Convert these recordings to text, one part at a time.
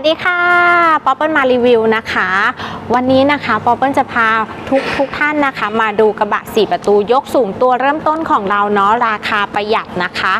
สวัสดีค่ะป๊อปเปิลมารีวิวนะคะ วันนี้นะคะป๊อปเปิลจะพาทุกทุกท่านนะคะ มาดูกระบะ 4 ประตูยกสูงตัวเริ่มต้นของเราเนาะราคาประหยัดนะคะ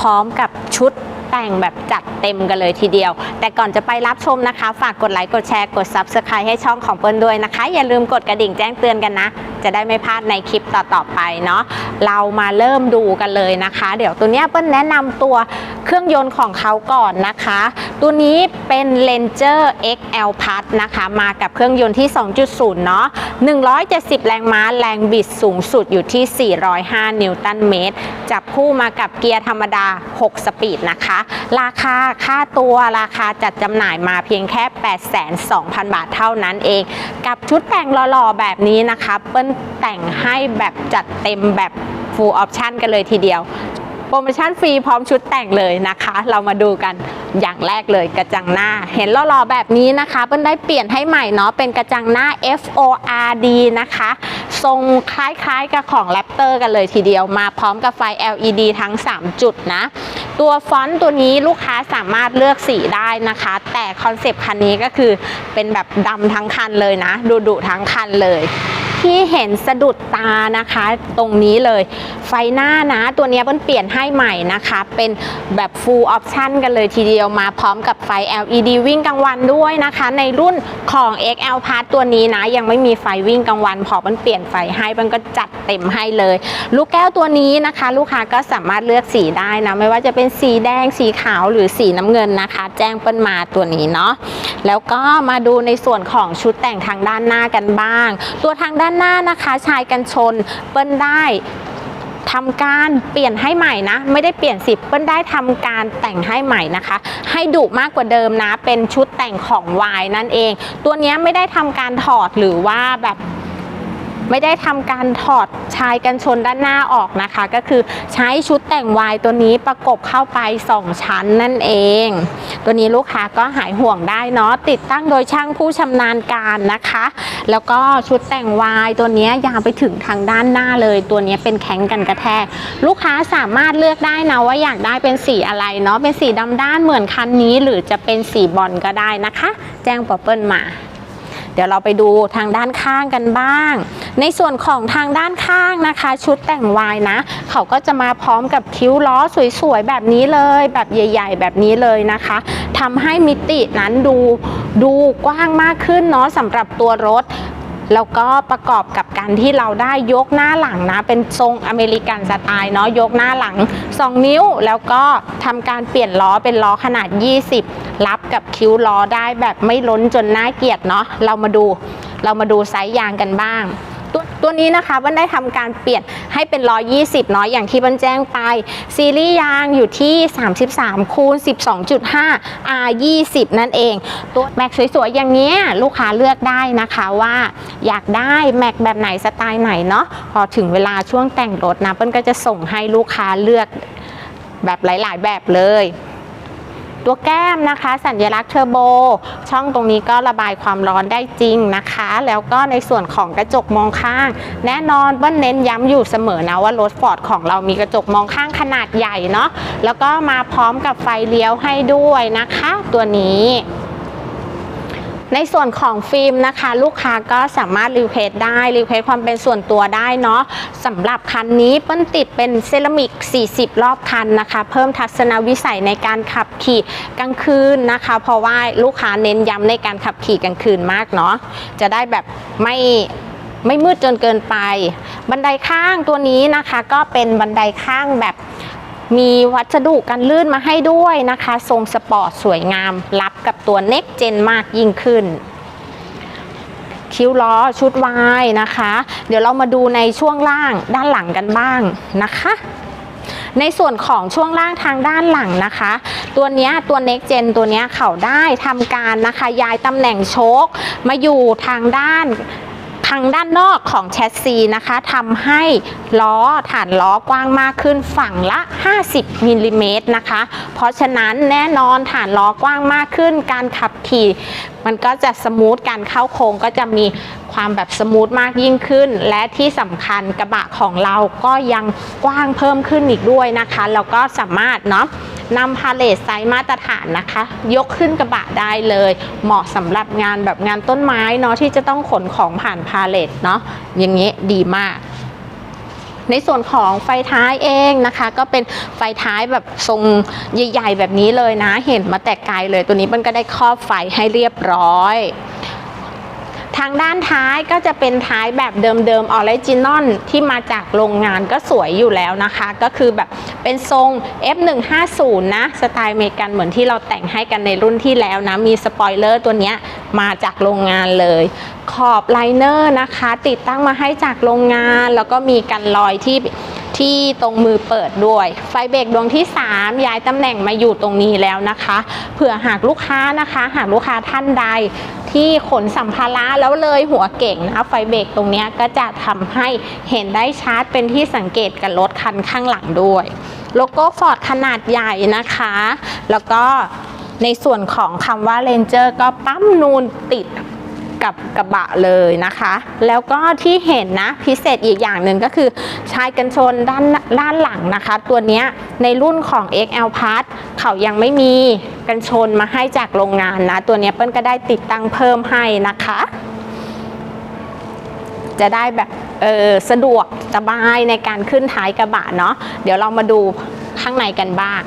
พร้อมกับชุดแต่งแบบจัดเต็มกันเลยทีเดียว แต่ก่อนจะไปรับชมนะคะ ฝากกดไลค์กดแชร์กด Subscribe ให้ช่องของเปิ้ลด้วยนะคะ อย่าลืมกดกระดิ่งแจ้งเตือนกันนะ จะได้ไม่พลาดในคลิปต่อๆไปเนาะเรามาเริ่มดูกันเลยนะคะ เดี๋ยวตัวเนี้ยเปิ้ลแนะนำตัวเครื่องยนต์ของเขาก่อนนะคะ ตัวนี้เป็น Ranger XL Plus นะคะ มากับเครื่องยนต์ที่ 2.0 เนาะ170 แรงม้าแรงบิดสูงสุดอยู่ที่ 405 นิวตันเมตร จับคู่มากับเกียร์ธรรมดา 6 สปีดนะคะ ราคาค่าตัวราคาจัดจำหน่ายมาเพียงแค่ 8,200,000บาทเท่านั้นเอง กับชุดแต่งหล่อๆ แบบนี้นะคะ เปิ้ลแต่งให้แบบจัดเต็มแบบ full option กันเลยทีเดียว โปรโมชั่นฟรีพร้อมชุดแต่งเลยนะคะ เรามาดูกันอย่างแรกเลยกระจังหน้า เห็นล่อๆแบบนี้นะคะเปิ้ลได้เปลี่ยนให้ใหม่เนาะเป็นกระจังหน้า FORD นะคะ ทรงคล้ายๆกับของ Raptor กันเลยทีเดียวมาพร้อมกับไฟ LED ทั้ง 3 จุดนะ ตัวฟอนต์ตัวนี้ลูกค้าสามารถเลือกสีได้นะคะ แต่คอนเซปต์คันนี้ก็คือเป็นแบบดำทั้งคันเลยนะดูดุๆทั้งคันเลย ที่เห็นสะดุดตานะคะ ตรงนี้เลย ไฟหน้านะ ตัวนี้เปิ้ลเปลี่ยนให้ใหม่นะคะ เป็นแบบ full option กันเลยทีเดียวมาพร้อมกับไฟ LED วิ่งกลางวันด้วยนะคะ ในรุ่นของ XL Plus ตัวนี้นะ ยังไม่มีไฟวิ่งกลางวัน พอมันเปลี่ยนไฟให้มันก็จัดเต็มให้เลย ลูกแก้วตัวนี้นะคะ ลูกค้าก็สามารถเลือกสีได้นะ ไม่ว่าจะเป็นสีแดงสีขาวหรือสีน้ำเงินนะคะ แจ้งเปิ้ลมาตัวนี้เนาะแล้วก็มาดูในส่วนของชุดแต่งทางด้านหน้ากันบ้าง ตัวทางด้านหน้านะคะ ชายกันชนเปิ้ลได้ทำการเปลี่ยนให้ใหม่นะ ไม่ได้เปลี่ยนสิบเปิ้ลได้ทำการแต่งให้ใหม่นะคะ ให้ดุมากกว่าเดิมนะ เป็นชุดแต่งของวายนั่นเอง ตัวนี้ไม่ได้ทำการถอดหรือว่าแบบ ไม่ได้ทำการถอดชายกันชนด้านหน้าออกนะคะ ก็คือใช้ชุดแต่งวายตัวนี้ประกบเข้าไป 2 ชั้นนั่นเอง ตัวนี้ลูกค้าก็หายห่วงได้เนาะติดตั้งโดยช่างผู้ชำนาญการนะคะ แล้วก็ชุดแต่งวายตัวนี้ยาวไปถึงทางด้านหน้าเลย ตัวนี้เป็นแข็งกันกระแทก ลูกค้าสามารถเลือกได้นะว่าอยากได้เป็นสีอะไรเนาะเป็นสีดำด้านเหมือนคันนี้ หรือจะเป็นสีบอลก็ได้นะคะ แจ้งปอเปิลมา เดี๋ยวเราไปดูทางด้านข้างกันบ้าง ในส่วนของทางด้านข้างนะคะ ชุดแต่งวายนะ เขาก็จะมาพร้อมกับคิ้วล้อสวยๆ แบบนี้เลย แบบใหญ่ ๆ แบบนี้เลยนะคะทำให้มิตินั้นดูดูกว้างมากขึ้นเนาะสำหรับตัวรถ แล้วก็ประกอบกับการที่เราได้ยกหน้าหลังนะ เป็นทรงอเมริกันสไตล์เนาะยกหน้าหลัง 2 นิ้ว แล้วก็ทำการเปลี่ยนล้อเป็นล้อขนาด 20 รับกับคิ้วล้อได้แบบไม่ล้นจนน่าเกลียดเนาะเรามาดู เรามาดูไซส์ยางกันบ้าง ตัวนี้นะคะบันได้ทำการเปลี่ยนให้เป็น 120เนาะอย่างที่บันแจ้งไป ซีรีส์ยางอยู่ที่ 33คูณ12.5 R 20นั่นเอง ตัวแม็กสวยๆอย่างเงี้ยลูกค้าเลือกได้นะคะว่าอยากได้แม็กแบบไหนสไตล์ไหนเนาะพอถึงเวลาช่วงแต่งรถนะเปิ้ลก็จะส่งให้ลูกค้าเลือกแบบหลาย ๆ แบบเลย ตัวแก้มนะคะ สัญลักษณ์เทอร์โบ ช่องตรงนี้ก็ระบายความร้อนได้จริงนะคะ แล้วก็ในส่วนของกระจกมองข้าง แน่นอนว่าเน้นย้ำอยู่เสมอนะว่ารถฟอร์ดของเรามีกระจกมองข้างขนาดใหญ่เนาะแล้วก็มาพร้อมกับไฟเลี้ยวให้ด้วยนะคะ ตัวนี้ ในส่วนของฟิล์มนะคะ ลูกค้าก็สามารถรีเควสได้รีเควสความเป็นส่วนตัวได้เนาะสำหรับคันนี้เปิ้ลติดเป็นเซรามิก 40 รอบคันนะคะ เพิ่มทัศนวิสัยในการขับขี่กลางคืนนะคะ เพราะว่าลูกค้าเน้นย้ำในการขับขี่กลางคืนมากเนาะจะได้แบบไม่ไม่มืดจนเกินไป บันไดข้างตัวนี้นะคะ ก็เป็นบันไดข้างแบบ มีวัสดุกันลื่นมาให้ด้วยนะคะ ทรงสปอร์ตสวยงาม รับกับตัว Next Gen มากยิ่งขึ้น คิ้วล้อชุดวายนะคะ เดี๋ยวเรามาดูในช่วงล่างด้านหลังกันบ้างนะคะในส่วนของช่วงล่างทางด้านหลังนะคะ ตัวนี้ตัว Next Gen ตัวนี้เขาได้ทำการนะคะ ย้ายตำแหน่งโชคมาอยู่ทางด้านางด้านนอกของแชสซีนะคะทำให้ล้อฐานล้อกว้างมากขึ้นฝั่งละ 50มิลลิเมตรนะคะ เพราะฉะนั้นแน่นอนฐานล้อกว้างมากขึ้น การขับขี่มันก็จะสมูทการเข้าโค้งก็จะมีความแบบสมูทมากยิ่งขึ้น และที่สำคัญกระบะของเราก็ยังกว้างเพิ่มขึ้นอีกด้วยนะคะแล้วก็สามารถเนาะ นำพาเลทไซส์มาตรฐานนะคะ ยกขึ้นกระบะได้เลย เหมาะสำหรับงานแบบงานต้นไม้เนาะที่จะต้องขนของผ่านพาเลทเนาะอย่างนี้ดีมาก ในส่วนของไฟท้ายเองนะคะ ก็เป็นไฟท้ายแบบทรงใหญ่ ๆ แบบนี้เลยนะ เห็นมาแต่ไกลเลยตัวนี้มันก็ได้ครอบไฟให้เรียบร้อย ทางด้านท้ายก็จะเป็นท้ายแบบเดิมๆออริจินอลที่มาจากโรงงานก็สวยอยู่แล้วนะคะ ก็คือแบบเป็นทรง F150 นะสไตล์เมกันเหมือนที่เราแต่งให้กันในรุ่นที่แล้วนะ มีสปอยเลอร์ตัวเนี้ยมาจากโรงงานเลย ขอบไลเนอร์นะคะ ติดตั้งมาให้จากโรงงาน แล้วก็มีกันรอยที่ ที่ตรงมือเปิดด้วย ไฟเบรกดวงที่ 3 ย้ายตำแหน่งมาอยู่ตรงนี้แล้วนะคะ เผื่อหากลูกค้านะคะ หากลูกค้าท่านใด ที่ขนสัมภาระแล้วเลยหัวเก่งนะไฟเบรกตรงนี้ก็จะทำให้เห็นได้ชัดเป็นที่สังเกตกับรถคันข้างหลังด้วยโลโก้ฟอร์ดขนาดใหญ่นะคะ แล้วก็ในส่วนของคำว่า Ranger ก็ปั๊มนูนติด กับกระบะเลยนะคะ แล้วก็ที่เห็นนะพิเศษอีกอย่างหนึ่งก็คือชายกันชนด้านด้านหลังนะคะ ตัวนี้ในรุ่นของ XL Plus เขายังไม่มีกันชนมาให้จากโรงงานนะ ตัวนี้เปิ้ลก็ได้ติดตั้งเพิ่มให้นะคะ จะได้แบบเออสะดวกสบายในการขึ้นท้ายกระบะเนาะเดี๋ยวเรามาดูข้างในกันบ้าง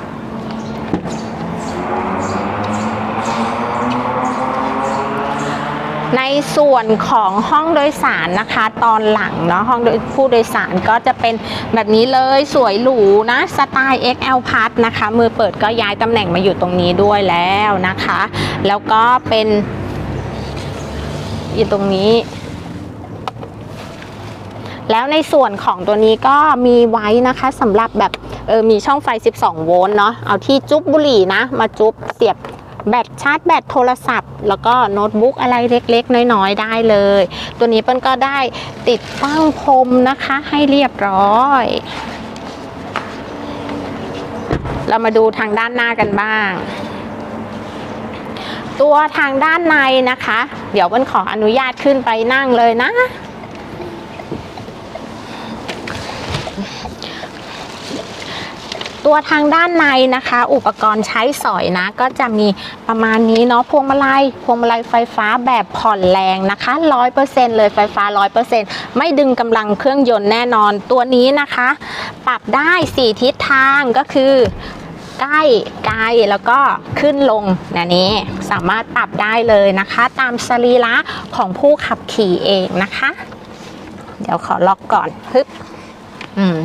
ในส่วนของห้องโดยสารนะคะตอนหลังเนาะห้องโดยผู้โดยสารก็จะเป็นแบบนี้เลยสวยหรูนะสไตล์ XL p a s นะคะ มือเปิดก็ย้ายตำแหน่งมาอยู่ตรงนี้ด้วยแล้วนะคะ แล้วก็เป็นอยู่ตรงนี้แล้วในส่วนของตัวนี้ก็มีไว้นะคะสำหรับแบบเออมีช่องไฟ 12 โวลต์เนาะเอาที่จุ๊บบุหรี่นะ มาจุ๊บเสียบ แบตชาร์จแบตโทรศัพท์ แล้วก็โน้ตบุ๊กอะไรเล็กๆ น้อยๆ ได้เลย ตัวนี้เปิ้ลก็ได้ติดตั้งพรมนะคะให้เรียบร้อย เรามาดูทางด้านหน้ากันบ้างตัวทางด้านในนะคะ เดี๋ยวเปิ้ลขออนุญาตขึ้นไปนั่งเลยนะ ตัวทางด้านในนะคะ อุปกรณ์ใช้สอยนะ ก็จะมีประมาณนี้เนาะพวงมาลัยพวงมาลัยไฟฟ้าแบบผ่อนแรงนะคะ100%เลยไฟฟ้า 100%ไม่ดึงกำลังเครื่องยนต์แน่นอนตัวนี้นะคะ ปรับได้ 4 ทิศทางก็คือใกล้ไกลแล้วก็ขึ้นลงนะนี้สามารถปรับได้เลยนะคะ ตามสรีระของผู้ขับขี่เองนะคะ เดี๋ยวขอล็อกก่อนฮึบ อืม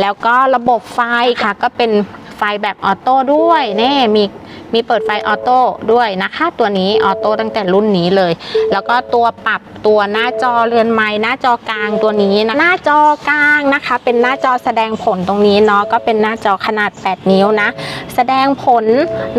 แล้วก็ระบบไฟค่ะ ก็เป็นไฟแบบออโต้ด้วยแน่มี มีเปิดไฟออโต้ด้วยนะคะ ตัวนี้ออโต้ตั้งแต่รุ่นนี้เลย แล้วก็ตัวปรับตัวหน้าจอเรือนไม้หน้าจอกลางตัวนี้นะหน้าจอกลางนะคะ เป็นหน้าจอแสดงผลตรงนี้เนาะก็เป็นหน้าจอขนาด 8 นิ้วนะ แสดงผล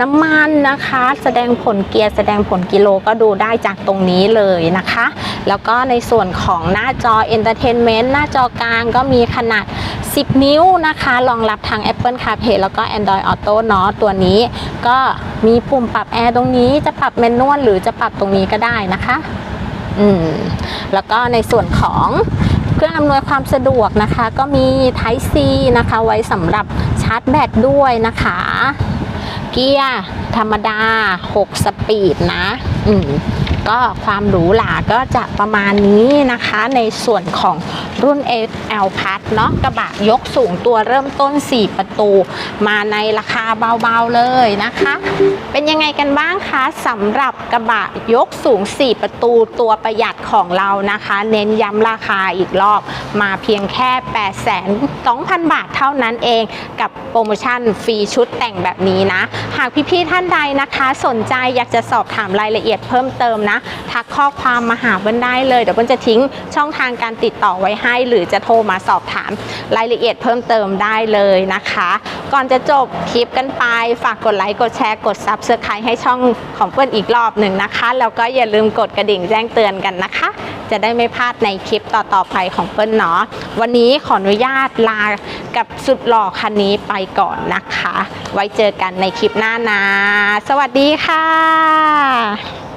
น้ำมันนะคะ แสดงผลเกียร์แสดงผลกิโลก็ดูได้จากตรงนี้เลยนะคะ แล้วก็ในส่วนของหน้าจอ Entertainment หน้าจอกลางก็มีขนาด 10 นิ้วนะคะรองรับทาง Apple CarPlay แล้วก็ Android Auto เนาะตัวนี้ก็มีปุ่มปรับแอร์ตรงนี้จะปรับแมนนวลหรือจะปรับตรงนี้ก็ได้นะคะอืมแล้วก็ในส่วนของเครื่องอำนวยความสะดวกนะคะ ก็มี Type C นะคะ ไว้สำหรับชาร์จแบตด้วยนะคะ เกียร์ธรรมดา 6 สปีดนะ อืม ก็ความหรูหราก็จะประมาณนี้นะคะ ในส่วนของรุ่น L p a s เนาะกระบะยกสูงตัวเริ่มต้น 4 ประตู มาในราคาเบาๆเลยนะคะ เป็นยังไงกันบ้างคะสำหรับกระบะยกสูง 4 ประตูตัวประหยัดของเรานะคะ เน้นย้ำราคาอีกรอบมาเพียงแค่ 8 2 0 0 0 บาทเท่านั้นเองกับโปรโมชั่นฟรีชุดแต่งแบบนี้นะ หากพี่ๆท่านใดนะคะ สนใจอยากจะสอบถามรายละเอียดเพิ่มเติมนะทักข้อความมาหาเบิ้ลได้เลย เดี๋ยวเบิ้ลจะทิ้งช่องทางการติดต่อไว้ให้ หรือจะโทรมาสอบถามรายละเอียดเพิ่มเติมได้เลยนะคะ ก่อนจะจบคลิปกันไป ฝากกดไลค์กดแชร์กด Subscribe ให้ช่องของเปิ้ลอีกรอบหนึ่งนะคะ แล้วก็อย่าลืมกดกระดิ่งแจ้งเตือนกันนะคะ จะได้ไม่พลาดในคลิปต่อๆไปของเปิ้ลเนาะวันนี้ขออนุญาตลากับสุดหล่อคันนี้ไปก่อนนะคะ ไว้เจอกันในคลิปหน้านะ สวัสดีค่ะ